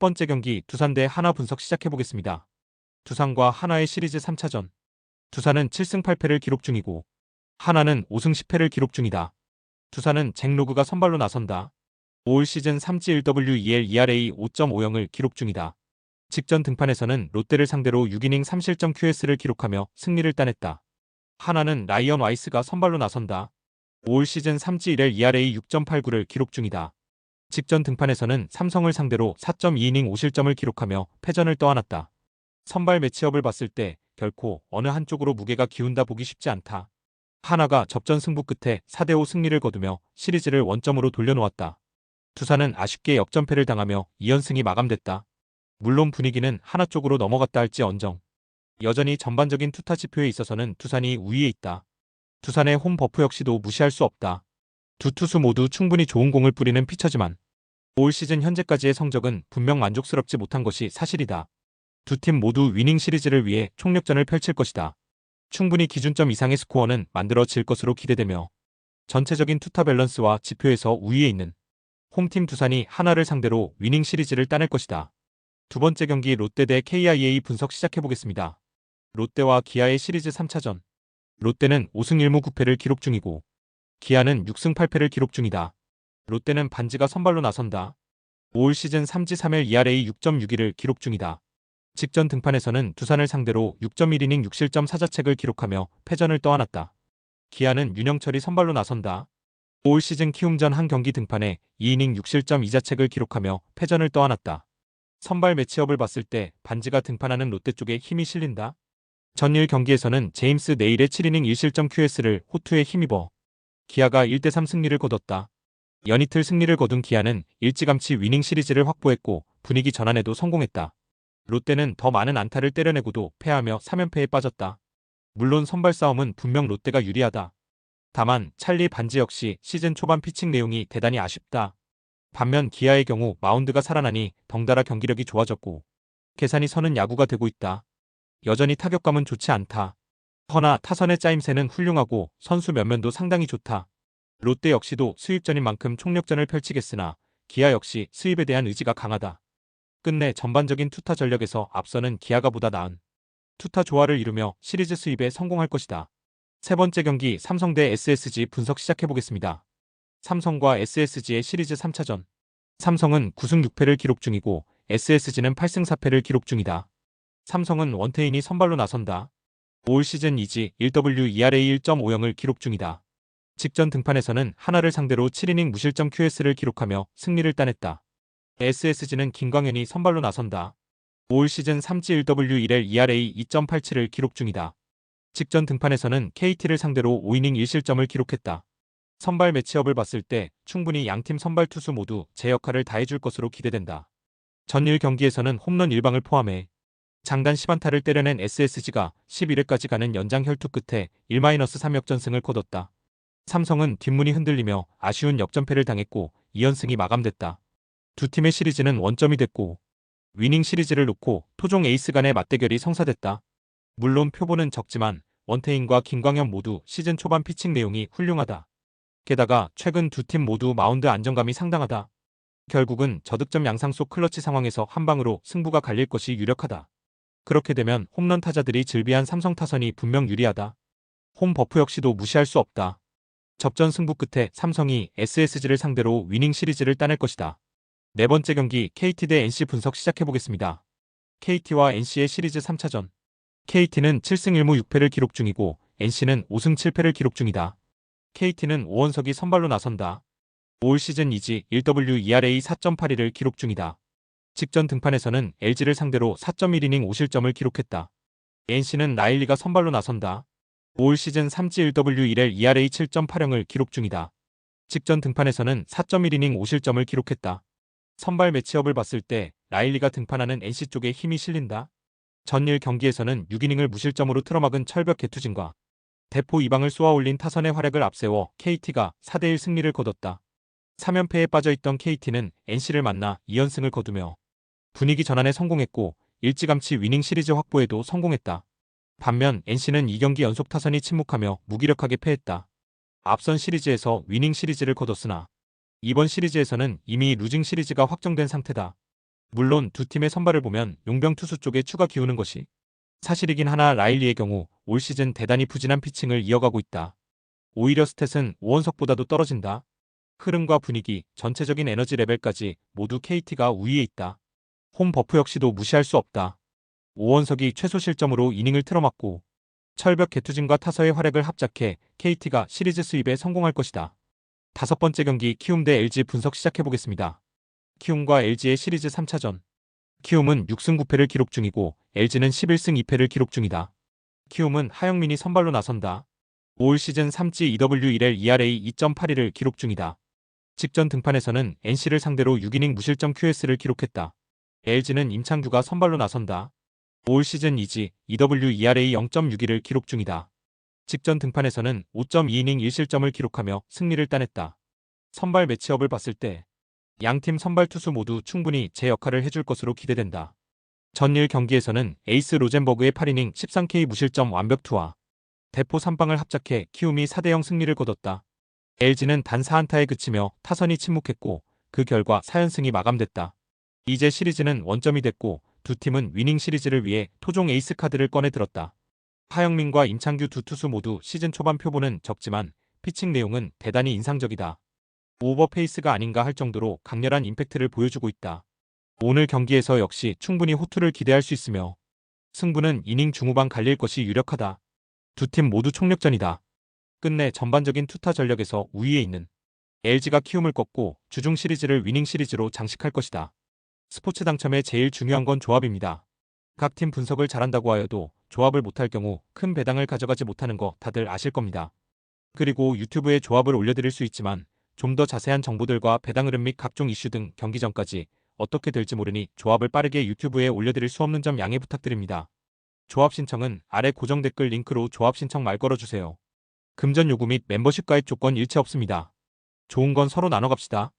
번째 경기 두산 대 하나 분석 시작해보겠습니다. 두산과 하나의 시리즈 3차전. 두산은 7승 8패를 기록 중이고 하나는 5승 10패를 기록 중이다. 두산은 잭 로그가 선발로 나선다. 올 시즌 3지 1W2L ERA 5.50을 기록 중이다. 직전 등판에서는 롯데를 상대로 6이닝 3실점 QS를 기록하며 승리를 따냈다. 하나는 라이언 와이스가 선발로 나선다. 올 시즌 3지 1엘 ERA 6.89를 기록 중이다. 직전 등판에서는 삼성을 상대로 4.2이닝 5실점을 기록하며 패전을 떠안았다. 선발 매치업을 봤을 때 결코 어느 한쪽으로 무게가 기운다 보기 쉽지 않다. 하나가 접전 승부 끝에 4대5 승리를 거두며 시리즈를 원점으로 돌려놓았다. 두산은 아쉽게 역전패를 당하며 2연승이 마감됐다. 물론 분위기는 하나 쪽으로 넘어갔다 할지 언정. 여전히 전반적인 투타 지표에 있어서는 두산이 우위에 있다. 두산의 홈 버프 역시도 무시할 수 없다. 두 투수 모두 충분히 좋은 공을 뿌리는 피처지만 올 시즌 현재까지의 성적은 분명 만족스럽지 못한 것이 사실이다. 두 팀 모두 위닝 시리즈를 위해 총력전을 펼칠 것이다. 충분히 기준점 이상의 스코어는 만들어질 것으로 기대되며 전체적인 투타 밸런스와 지표에서 우위에 있는 홈팀 두산이 하나를 상대로 위닝 시리즈를 따낼 것이다. 두 번째 경기 롯데 대 KIA 분석 시작해보겠습니다. 롯데와 기아의 시리즈 3차전. 롯데는 5승 1무 9패를 기록 중이고 기아는 6승 8패를 기록 중이다. 롯데는 반지가 선발로 나선다. 올 시즌 3지 3일 ERA 6.61을 기록 중이다. 직전 등판에서는 두산을 상대로 6.1이닝 6실점 사자책을 기록하며 패전을 떠안았다. 기아는 윤영철이 선발로 나선다. 올 시즌 키움전 한 경기 등판에 2이닝 6실점 2자책을 기록하며 패전을 떠안았다. 선발 매치업을 봤을 때 반지가 등판하는 롯데 쪽에 힘이 실린다. 전일 경기에서는 제임스 네일의 7이닝 1실점 QS를 호투에 힘입어 기아가 1대3 승리를 거뒀다. 연이틀 승리를 거둔 기아는 일찌감치 위닝 시리즈를 확보했고 분위기 전환에도 성공했다. 롯데는 더 많은 안타를 때려내고도 패하며 3연패에 빠졌다. 물론 선발 싸움은 분명 롯데가 유리하다. 다만 찰리 반지 역시 시즌 초반 피칭 내용이 대단히 아쉽다. 반면 기아의 경우 마운드가 살아나니 덩달아 경기력이 좋아졌고 계산이 서는 야구가 되고 있다. 여전히 타격감은 좋지 않다. 허나 타선의 짜임새는 훌륭하고 선수 면면도 상당히 좋다. 롯데 역시도 수입전인 만큼 총력전을 펼치겠으나 기아 역시 수입에 대한 의지가 강하다. 끝내 전반적인 투타 전력에서 앞서는 기아가 보다 나은 투타 조화를 이루며 시리즈 수입에 성공할 것이다. 세 번째 경기 삼성 대 SSG 분석 시작해보겠습니다. 삼성과 SSG의 시리즈 3차전. 삼성은 9승 6패를 기록 중이고 SSG는 8승 4패를 기록 중이다. 삼성은 원태인이 선발로 나선다. 올 시즌 2지 1W ERA 1.50을 기록 중이다. 직전 등판에서는 하나를 상대로 7이닝 무실점 QS를 기록하며 승리를 따냈다. SSG는 김광현이 선발로 나선다. 올 시즌 3지 1W 1L ERA 2.87을 기록 중이다. 직전 등판에서는 KT를 상대로 5이닝 1실점을 기록했다. 선발 매치업을 봤을 때 충분히 양팀 선발 투수 모두 제 역할을 다해줄 것으로 기대된다. 전일 경기에서는 홈런 1방을 포함해 장단 10안타를 때려낸 SSG가 11회까지 가는 연장 혈투 끝에 1-3 역전승을 거뒀다. 삼성은 뒷문이 흔들리며 아쉬운 역전패를 당했고 2연승이 마감됐다. 두 팀의 시리즈는 원점이 됐고 위닝 시리즈를 놓고 토종 에이스 간의 맞대결이 성사됐다. 물론 표본은 적지만 원태인과 김광현 모두 시즌 초반 피칭 내용이 훌륭하다. 게다가 최근 두 팀 모두 마운드 안정감이 상당하다. 결국은 저득점 양상 속 클러치 상황에서 한 방으로 승부가 갈릴 것이 유력하다. 그렇게 되면 홈런 타자들이 즐비한 삼성 타선이 분명 유리하다. 홈 버프 역시도 무시할 수 없다. 접전 승부 끝에 삼성이 SSG를 상대로 위닝 시리즈를 따낼 것이다. 네 번째 경기 KT 대 NC 분석 시작해보겠습니다. KT와 NC의 시리즈 3차전. KT는 7승 1무 6패를 기록 중이고 NC는 5승 7패를 기록 중이다. KT는 오원석이 선발로 나선다. 올 시즌 2지 1W ERA 4.82를 기록 중이다. 직전 등판에서는 LG를 상대로 4.1이닝 5실점을 기록했다. NC는 라일리가 선발로 나선다. 올 시즌 3지 1W 1L ERA 7.80을 기록 중이다. 직전 등판에서는 4.1이닝 5실점을 기록했다. 선발 매치업을 봤을 때 라일리가 등판하는 NC 쪽에 힘이 실린다. 전일 경기에서는 6이닝을 무실점으로 틀어막은 철벽 개투진과 대포 2방을 쏘아올린 타선의 활약을 앞세워 KT가 4대1 승리를 거뒀다. 3연패에 빠져있던 KT는 NC를 만나 2연승을 거두며 분위기 전환에 성공했고 일찌감치 위닝 시리즈 확보에도 성공했다. 반면 NC는 2경기 연속 타선이 침묵하며 무기력하게 패했다. 앞선 시리즈에서 위닝 시리즈를 거뒀으나 이번 시리즈에서는 이미 루징 시리즈가 확정된 상태다. 물론 두 팀의 선발을 보면 용병 투수 쪽에 추가 기우는 것이 사실이긴 하나 라일리의 경우 올 시즌 대단히 부진한 피칭을 이어가고 있다. 오히려 스탯은 오원석보다도 떨어진다. 흐름과 분위기, 전체적인 에너지 레벨까지 모두 KT가 우위에 있다. 홈 버프 역시도 무시할 수 없다. 오원석이 최소 실점으로 이닝을 틀어막고 철벽 개투진과 타서의 활약을 합작해 KT가 시리즈 수입에 성공할 것이다. 다섯 번째 경기 키움 대 LG 분석 시작해보겠습니다. 키움과 LG의 시리즈 3차전. 키움은 6승 9패를 기록 중이고 LG는 11승 2패를 기록 중이다. 키움은 하영민이 선발로 나선다. 올 시즌 3지 EW1L ERA 2.82를 기록 중이다. 직전 등판에서는 NC를 상대로 6이닝 무실점 QS를 기록했다. LG는 임창규가 선발로 나선다. 올 시즌 2지 EW ERA 0.61을 기록 중이다. 직전 등판에서는 5.2이닝 1실점을 기록하며 승리를 따냈다. 선발 매치업을 봤을 때 양팀 선발 투수 모두 충분히 제 역할을 해줄 것으로 기대된다. 전일 경기에서는 에이스 로젠버그의 8이닝 13K 무실점 완벽 투와 대포 3방을 합작해 키움이 4대0 승리를 거뒀다. LG는 단 4안타에 그치며 타선이 침묵했고 그 결과 4연승이 마감됐다. 이제 시리즈는 원점이 됐고 두 팀은 위닝 시리즈를 위해 토종 에이스 카드를 꺼내 들었다. 하영민과 임창규 두 투수 모두 시즌 초반 표보는 적지만 피칭 내용은 대단히 인상적이다. 오버페이스가 아닌가 할 정도로 강렬한 임팩트를 보여주고 있다. 오늘 경기에서 역시 충분히 호투를 기대할 수 있으며 승부는 이닝 중후반 갈릴 것이 유력하다. 두 팀 모두 총력전이다. 끝내 전반적인 투타 전력에서 우위에 있는 LG가 키움을 꺾고 주중 시리즈를 위닝 시리즈로 장식할 것이다. 스포츠 당첨의 제일 중요한 건 조합입니다. 각 팀 분석을 잘한다고 하여도 조합을 못할 경우 큰 배당을 가져가지 못하는 거 다들 아실 겁니다. 그리고 유튜브에 조합을 올려드릴 수 있지만 좀 더 자세한 정보들과 배당 흐름 및 각종 이슈 등 경기 전까지 어떻게 될지 모르니 조합을 빠르게 유튜브에 올려드릴 수 없는 점 양해 부탁드립니다. 조합 신청은 아래 고정 댓글 링크로 조합 신청 말 걸어주세요. 금전 요구 및 멤버십 가입 조건 일체 없습니다. 좋은 건 서로 나눠 갑시다.